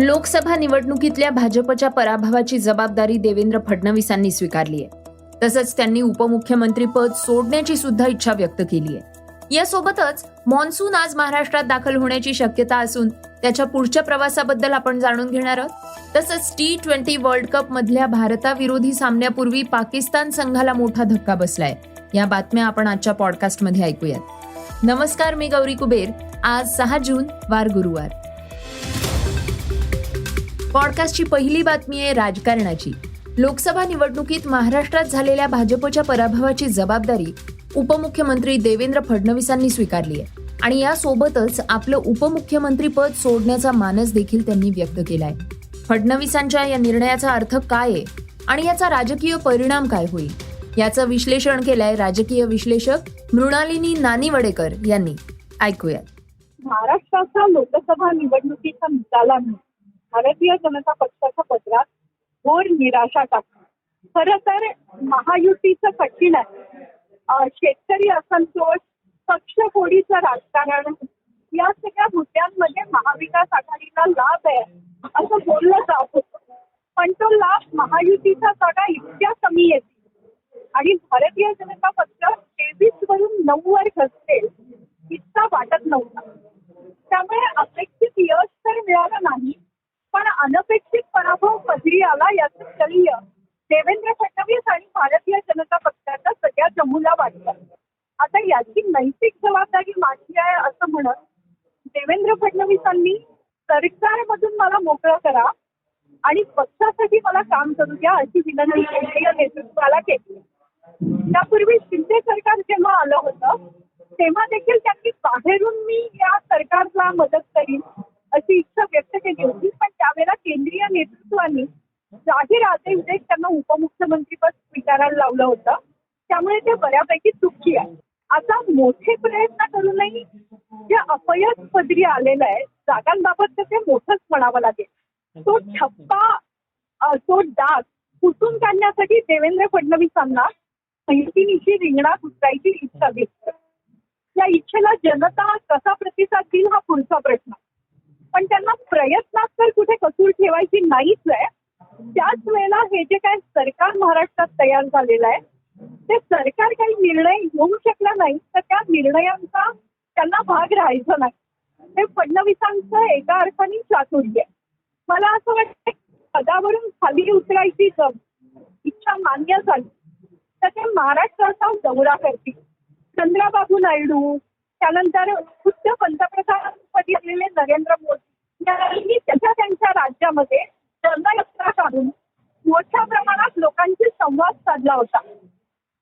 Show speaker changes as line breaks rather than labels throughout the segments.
लोकसभा निवडणुकीतल्या भाजपच्या पराभवाची जबाबदारी देवेंद्र फडणवीसांनी स्वीकारली आहे तसंच त्यांनी उपमुख्यमंत्री पद सोडण्याची सुद्धा इच्छा व्यक्त केली आहे यासोबतच मॉन्सून आज महाराष्ट्रात दाखल होण्याची शक्यता असून त्याच्या पुढच्या प्रवासाबद्दल आपण जाणून घेणार आहोत. तसंच टी ट्वेंटी वर्ल्ड कप मधल्या भारताविरोधी सामन्यापूर्वी पाकिस्तान संघाला मोठा धक्का बसलाय. या बातम्या आपण आजच्या पॉडकास्टमध्ये ऐकूयात. नमस्कार मी गौरी कुबेर. आज सहा जून वार गुरुवार. पॉडकास्टची पहिली बातमी आहे राजकारणाची. लोकसभा निवडणुकीत महाराष्ट्रात झालेल्या भाजपच्या पराभवाची जबाबदारी उपमुख्यमंत्री देवेंद्र फडणवीसांनी स्वीकारली आहे. आणि यासोबतच आपलं उपमुख्यमंत्री पद सोडण्याचा मानस देखील त्यांनी व्यक्त केलाय. फडणवीसांच्या या निर्णयाचा अर्थ काय आहे? आणि याचा राजकीय परिणाम काय होईल? याचं विश्लेषण केलंय राजकीय विश्लेषक मृणालिनी नानीवडेकर यांनी. ऐकूयात.
महाराष्ट्राच्या लोकसभा निवडणुकीच्या निकालाने भारतीय जनता पक्षाच्या पत्रात घोर निराशा टाकली. खरं तर महायुतीचं कठीण आहे. शेतकरी असंतोष पक्ष फोडीचं राजकारण या सगळ्या मुद्द्यांमध्ये महाविकास आघाडी लाभ आहे असं बोललं जात होतं पण तो लाभ महायुतीच्या जागा इतक्या कमी येतील आणि भारतीय जनता पक्ष तेवीस वरून नऊ वर घसरेल इतका वाटत नव्हता त्यामुळे अपेक्षित यश तर मिळालं नाही पण अनपेक्षित पराभव पदरी आला याचं श्रेय देवेंद्र फडणवीस आणि भारतीय जनता पक्षाच्या सगळ्या जमूला वाटलं आता याची नैतिक जबाबदारी माझी आहे असं म्हणत देवेंद्र फडणवीसांनी सरकारमधून मला मोकळं करा आणि पक्षासाठी मला काम करू द्या अशी विनंती केंद्रीय नेतृत्वाला केली त्यापूर्वी शिंदे सरकार जेव्हा आलं होतं तेव्हा देखील त्यांनी बाहेरून मी या सरकारला मदत करीन अशी इच्छा व्यक्त केली होती पण त्यावेळेला केंद्रीय नेतृत्वाने जाहीर आदेश देत त्यांना उपमुख्यमंत्रीपद स्वीकारायला लावलं होतं त्यामुळे ते बऱ्यापैकी चुकी आहे आता मोठे प्रयत्न करूनही जे अपयश पदरी आलेलं आहे जागांबाबत तर ते मोठंच म्हणावं लागेल तो ठप्पा अ, तो डाग पुसून काढण्यासाठी देवेंद्र फडणवीसांना मैत्रिणीची रिंगणात उतरायची इच्छा दिसते या इच्छेला जनता कसा प्रतिसाद देईल हा पुढचा प्रश्न. पण त्यांना प्रयत्नात तर कुठे कसूर ठेवायची नाहीच आहे. त्याच वेळेला हे जे काय सरकार महाराष्ट्रात तयार झालेलं आहे ते सरकार काही निर्णय घेऊ शकला नाही तर त्या निर्णयांचा त्यांना भाग राहायचा नाही. हे फडणवीसांचं एका अर्थाने चातुर्य आहे. मला असं वाटतं पदावरून खाली उतरायची इच्छा मान्य झाली. तर ते महाराष्ट्राचा दौरा करतील. चंद्राबाबू नायडू त्यानंतर खुद्द पंतप्रधानपदी असलेले नरेंद्र मोदी यांनी त्याच्या त्यांच्या राज्यामध्ये जनयात्रा काढून मोठ्या प्रमाणात लोकांशी संवाद साधला होता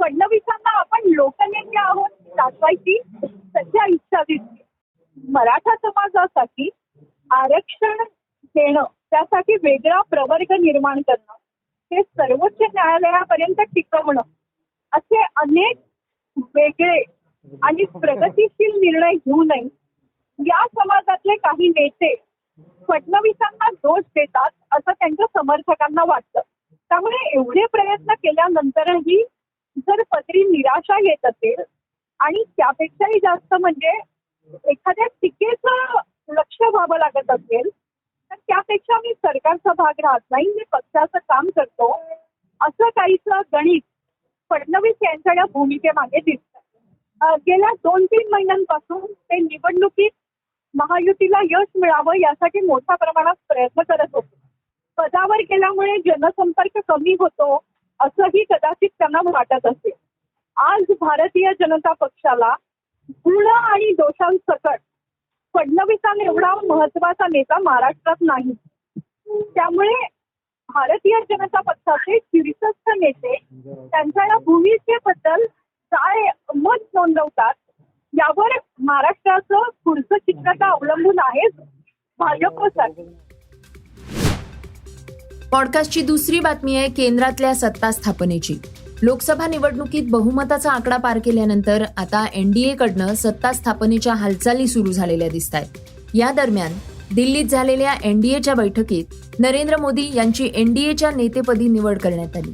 फडणवीसांना आपण लोकनेते आहोत दाखवायची सध्या इच्छा दिसते मराठा समाजासाठी आरक्षण देणं त्यासाठी वेगळा प्रवर्ग निर्माण करणं हे सर्वोच्च न्यायालयापर्यंत टिकवणं असे अनेक वेगळे आणि प्रगतीशील निर्णय घेऊ नये. या समाजातले काही नेते फडणवीसांना दोष देतात असं त्यांच्या समर्थकांना वाटतं. त्यामुळे एवढे प्रयत्न केल्यानंतरही जर पदरी निराशा येत असेल आणि त्यापेक्षाही जास्त म्हणजे एखाद्या टीकेचं लक्ष व्हावं लागत असेल त्यापेक्षा मी सरकारचा भाग राहत नाही. मी पक्षाचं काम करतो. असं काहीच गणित फडणवीस यांच्या या भूमिकेमागे दिसत गेल्या दोन तीन महिन्यांपासून ते निवडणुकीत महायुतीला यश मिळावं यासाठी मोठ्या प्रमाणात प्रयत्न करत होते. पदावर गेल्यामुळे जनसंपर्क कमी होतो असंही कदाचित त्यांना वाटत असेल. आज भारतीय जनता पक्षाला गुण आणि दोषांसकट फडणवीसांना एवढा महत्त्वाचा नेता महाराष्ट्रात नाही. त्यामुळे भारतीय जनता पक्षाचे शीर्षस्थ नेते त्यांच्या या भूमिकेबद्दल काय मत नोंदवतात यावर महाराष्ट्राचं पुढचं चित्र तर अवलंबून आहे भाजपसाठी
पॉडकास्टची दुसरी बातमी आहे केंद्रातल्या सत्ता स्थापनेची. लोकसभा निवडणुकीत बहुमताचा आकडा पार केल्यानंतर आता एनडीएकडनं सत्ता स्थापनेच्या हालचाली सुरू झालेल्या दिसत आहेत या दरम्यान दिल्लीत झालेल्या एनडीएच्या बैठकीत नरेंद्र मोदी यांची एनडीएच्या नेतेपदी निवड करण्यात आली.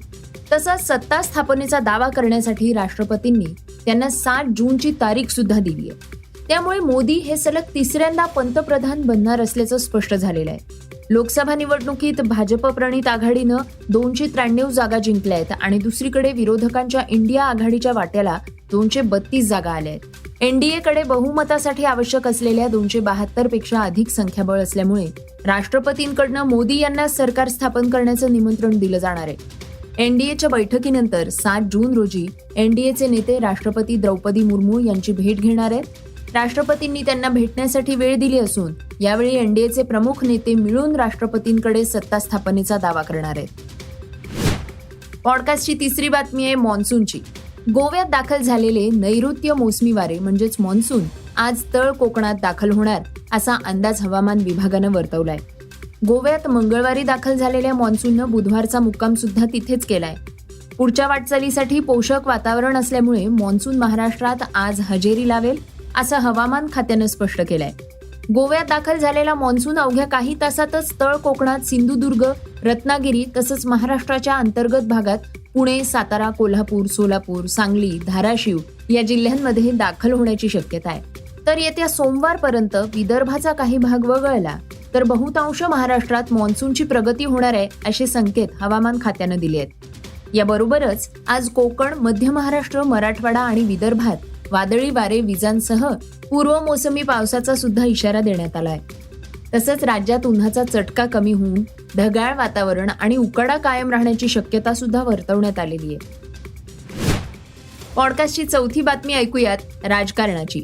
तसंच सत्ता स्थापनेचा दावा करण्यासाठी राष्ट्रपतींनी त्यांना सात जूनची तारीख सुद्धा दिली आहे. त्यामुळे मोदी हे सलग तिसऱ्यांदा पंतप्रधान बनणार असल्याचं स्पष्ट झालेलं आहे. लोकसभा निवडणुकीत भाजप प्रणित आघाडीनं दोनशे त्र्याण्णव जागा जिंकल्या आहेत आणि दुसरीकडे विरोधकांच्या इंडिया आघाडीच्या वाट्याला दोनशे बत्तीस जागा आल्या आहेत. एनडीएकडे बहुमतासाठी आवश्यक असलेल्या दोनशे बहात्तरपेक्षा अधिक संख्याबळ असल्यामुळे राष्ट्रपतींकडनं मोदी यांना सरकार स्थापन करण्याचं निमंत्रण दिलं जाणार आहे. एनडीएच्या बैठकीनंतर सात जून रोजी एनडीएचे नेते राष्ट्रपती द्रौपदी मुर्मू यांची भेट घेणार आहेत. राष्ट्रपतींनी त्यांना भेटण्यासाठी वेळ दिली असून यावेळी एनडीएचे प्रमुख नेते मिळून राष्ट्रपतींकडे सत्ता स्थापनेचा दावा करणार आहेत. पॉडकास्टची तिसरी बातमी आहे मान्सूनची. गोव्यात दाखल झालेले नैऋत्य मोसमी वारे म्हणजेच मान्सून आज तळ कोकणात दाखल होणार असा अंदाज हवामान विभागानं वर्तवलाय. गोव्यात मंगळवारी दाखल झालेल्या मान्सूननं बुधवारचा मुक्काम सुद्धा तिथेच केलाय. पुढच्या वाटचालीसाठी पोषक वातावरण असल्यामुळे मान्सून महाराष्ट्रात आज हजेरी लावेल असं हवामान खात्यानं स्पष्ट केलंय. गोव्यात दाखल झालेला मान्सून अवघ्या काही तासातच तळ कोकणात सिंधुदुर्ग रत्नागिरी तसंच महाराष्ट्राच्या अंतर्गत भागात पुणे सातारा कोल्हापूर सोलापूर सांगली धाराशिव या जिल्ह्यांमध्ये दाखल होण्याची शक्यता आहे. तर येत्या सोमवारपर्यंत विदर्भाचा काही भाग वगळला तर बहुतांश महाराष्ट्रात मान्सूनची प्रगती होणार आहे असे संकेत हवामान खात्यानं दिले आहेत याबरोबरच आज कोकण मध्य महाराष्ट्र मराठवाडा आणि विदर्भात वादळी वारे विजांसह पूर्व मोसमी पावसाचा सुद्धा इशारा देण्यात आलाय. तसंच राज्यात उन्हाचा चटका कमी होऊन ढगाळ वातावरण आणि उकाडा कायम राहण्याची शक्यता सुद्धा वर्तवण्यात आलेली आहे. पॉडकास्टची चौथी बातमी ऐकूयात राजकारणाची.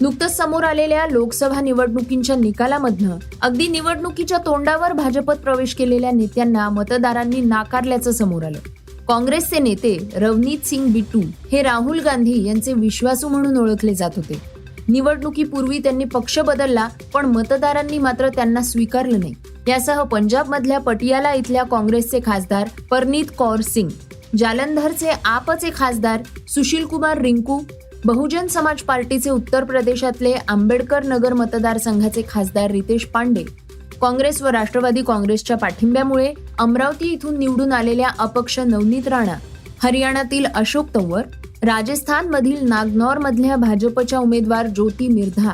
नुकतंच समोर आलेल्या लोकसभा निवडणुकींच्या निकालामधनं अगदी निवडणुकीच्या तोंडावर भाजपत प्रवेश केलेल्या नेत्यांना मतदारांनी नाकारल्याचं समोर आलं. काँग्रेसचे नेते रवनीत सिंग बिटू हे राहुल गांधी यांचे विश्वासू म्हणून ओळखले जात होते. निवडणुकीपूर्वी त्यांनी पक्ष बदलला पण मतदारांनी मात्र त्यांना स्वीकारलं नाही. यासह पंजाबमधल्या पटियाला इथल्या काँग्रेसचे खासदार परनीत कौर सिंग जालंधरचे आपचे खासदार सुशील कुमार रिंकू बहुजन समाज पार्टीचे उत्तर प्रदेशातले आंबेडकर नगर मतदारसंघाचे खासदार रितेश पांडे काँग्रेस व राष्ट्रवादी काँग्रेसच्या पाठिंब्यामुळे अमरावती इथून निवडून आलेल्या अपक्ष नवनीत राणा हरियाणातील अशोक तंवर राजस्थानमधील नागनौर मधल्या भाजपच्या उमेदवार ज्योती मिर्धा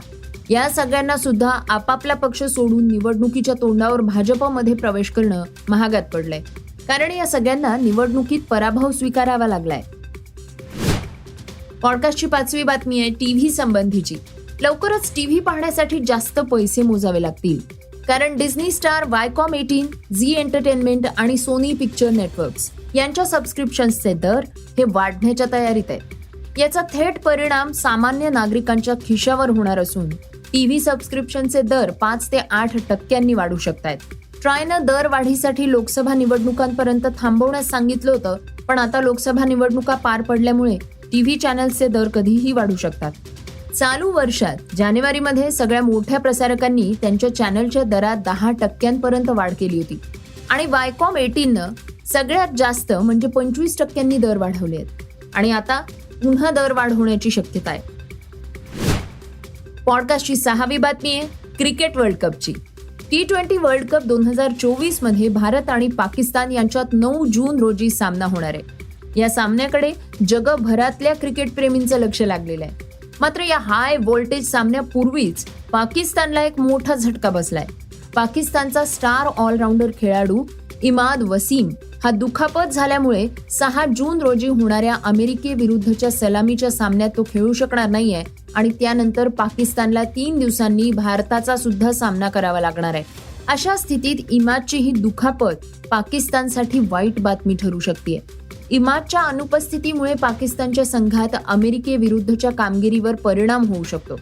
या सगळ्यांना सुद्धा आपापला पक्ष सोडून निवडणुकीच्या तोंडावर भाजपमध्ये प्रवेश करणं महागात पडलंय. कारण या सगळ्यांना निवडणुकीत पराभव स्वीकारावा लागलाय. पॉडकास्टची पाचवी बातमी आहे टीव्ही संबंधीची. लवकरच टीव्ही पाहण्यासाठी जास्त पैसे मोजावे लागतील. कारण Disney Star Viacom eighteen Zee entertainment आणि सोनी पिक्चर नेटवर्क्स यांच्या सबस्क्रिप्शन्सचे दर हे वाढण्याच्या तयारीत आहेत. याचा थेट परिणाम सामान्य नागरिकांच्या खिशावर होणार असून टीव्ही सबस्क्रिप्शनचे दर पाच ते आठ टक्क्यांनी वाढू शकतात ट्रायनं दर वाढीसाठी लोकसभा निवडणुकांपर्यंत थांबवण्यास सांगितलं होतं पण आता लोकसभा निवडणुका पार पडल्यामुळे टीव्ही चॅनल्सचे दर कधीही वाढू शकतात. चालू वर्षात जानेवारीमध्ये सगळ्या मोठ्या प्रसारकांनी त्यांच्या चॅनलच्या दरात दहा टक्क्यांपर्यंत वाढ केली होती. आणि वायकॉम एटीननं सगळ्यात जास्त म्हणजे पंचवीस टक्क्यांनी दर वाढवले आहेत. आणि आता पुन्हा दर वाढ होण्याची शक्यता आहे. पॉडकास्टची सहावी बातमी आहे क्रिकेट वर्ल्ड कपची. टी ट्वेंटी वर्ल्ड कप दोन हजार चोवीसमध्ये भारत आणि पाकिस्तान यांच्यात नऊ जून रोजी सामना होणार आहे. या सामन्याकडे जगभरातल्या क्रिकेटप्रेमींचं लक्ष लागलेलं आहे. मात्र या हाय व्होल्टेज सामन्यापूर्वीच पाकिस्तानला एक मोठा झटका बसलाय. पाकिस्तानचा स्टार ऑलराऊंडर खेळाडू इमाद वसीम हा दुखापत झाल्यामुळे सहा जून रोजी होणाऱ्या अमेरिकेविरुद्धच्या सलामीच्या सामन्यात तो खेळू शकणार नाहीये आणि त्यानंतर पाकिस्तानला तीन दिवसांनी भारताचा सुद्धा सामना करावा लागणार आहे. अशा स्थितीत इमादची ही दुखापत पाकिस्तानसाठी वाईट बातमी ठरू शकते इमादच्या अनुपस्थितीमुळे पाकिस्तानच्या संघात अमेरिकेविरुद्धच्या कामगिरीवर परिणाम होऊ शकतो.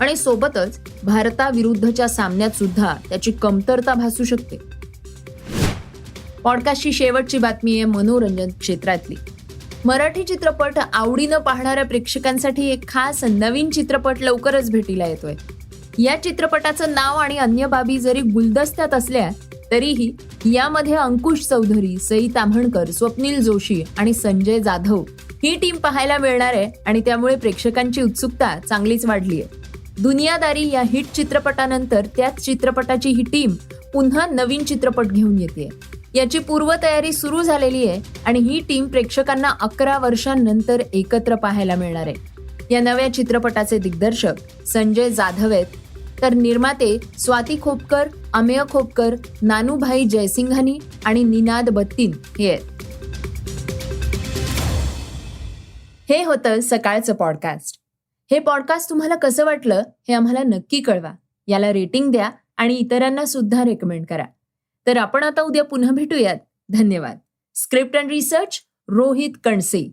आणि सोबतच भारताविरुद्धच्या सामन्यात सुद्धा त्याची कमतरता भासू शकते. पॉडकास्टची शेवटची बातमी आहे मनोरंजन क्षेत्रातली. मराठी चित्रपट आवडीनं पाहणाऱ्या प्रेक्षकांसाठी एक खास नवीन चित्रपट लवकरच भेटीला येतोय. या चित्रपटाचं नाव आणि अन्य बाबी जरी गुलदस्त्यात असल्या तरीही यामध्ये अंकुश चौधरी सई ताम्हणकर स्वप्नील जोशी आणि संजय जाधव ही टीम पाहायला मिळणार आहे आणि त्यामुळे प्रेक्षकांची उत्सुकता चांगलीच वाढली आहे. दुनियादारी या हिट चित्रपटानंतर त्याच चित्रपटाची ही टीम पुन्हा नवीन चित्रपट घेऊन येते. याची पूर्वतयारी सुरू झालेली आहे आणि ही टीम प्रेक्षकांना अकरा वर्षांनंतर एकत्र पाहायला मिळणार आहे. या नव्या चित्रपटाचे दिग्दर्शक संजय जाधव आहेत. तर निर्माते स्वाती खोपकर अमेय खोपकर नानूभाई जयसिंघानी आणि निनाद बत्तीन हे आहेत. हे होतं सकाळचं पॉडकास्ट हे पॉडकास्ट तुम्हाला कसं वाटलं हे आम्हाला नक्की कळवा. याला रेटिंग द्या आणि इतरांना सुद्धा रेकमेंड करा. तर आपण आता उद्या पुन्हा भेटूयात. धन्यवाद. Script and research Rohit Kanse.